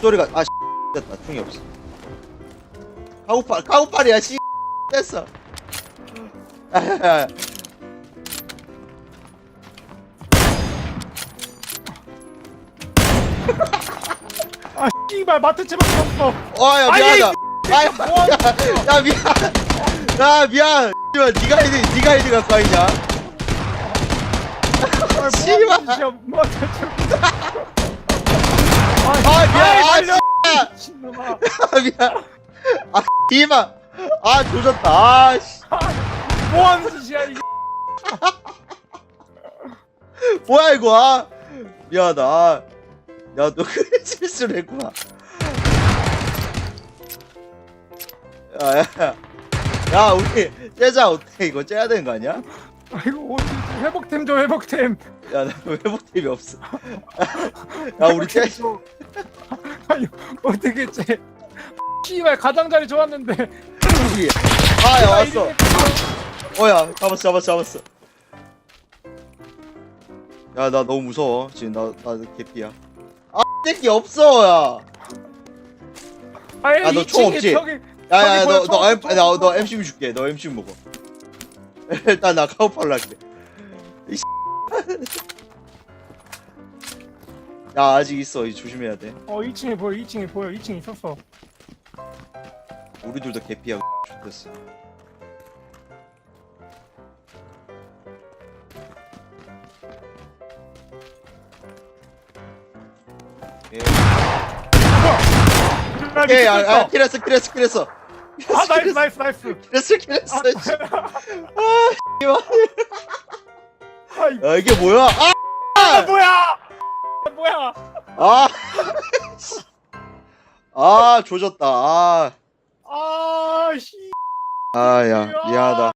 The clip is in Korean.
목소리가 아 됐다. 충이 없어. 카우팔 카우팔이야 씨. 됐어. 아 씨발 마트 제밖에 없어. 어야 아니, 미안하다. 아야 야 미안. 야 미안. 씨발 니가 헤드 니가 헤드 갖고 와있냐? 아, 씨발. 뭐하는 짓이야, 마트 제박. 아 미안 아 말려. 씨 미친놈아. 아, 미안. 아 이마 아 조졌다. 아 씨. 뭐 하는 짓이야 이게. 뭐야 이거? 아 미안하다. 아. 야너 큰 실수를 했구나. 야 야 야. 우리 째자 어떻게 이거 째야 되는 거 아니야? 아이고 어디 회복템 줘 회복템. 야 나 회복템이 없어. 야 우리 째 아니 어떻게 쟤. 씨발 가장자리 좋았는데. 아야 왔어 어야 잡았어 잡았어 잡았어 야 나 너무 무서워 지금 나나 개피야 아 새끼 없어 야 아니 야, 너총 없지? 야야 저기 너 뭐야, 너 총, M 총, 나너 총. MC 줄게 너 MC 먹어 일단 나 카우팔로 할게 이 씨. 야 아직 있어 이 조심해야 돼 어 2층에 보여 2층에 보여 2층에 있었어. 우리 둘 다 개피야 됐어 예. 나 오케이, 아, 아. 킬했어, 킬했어, 킬했어. 아 나이스 나이스 나이스. 킬했어, 킬했어. 아, 씨. 아이 야, 이게 뭐야? 아! 아 뭐야? 아, 뭐야? 아! 씨. 아, 조졌다. 아, 아 씨. 아, 야, 미안하다.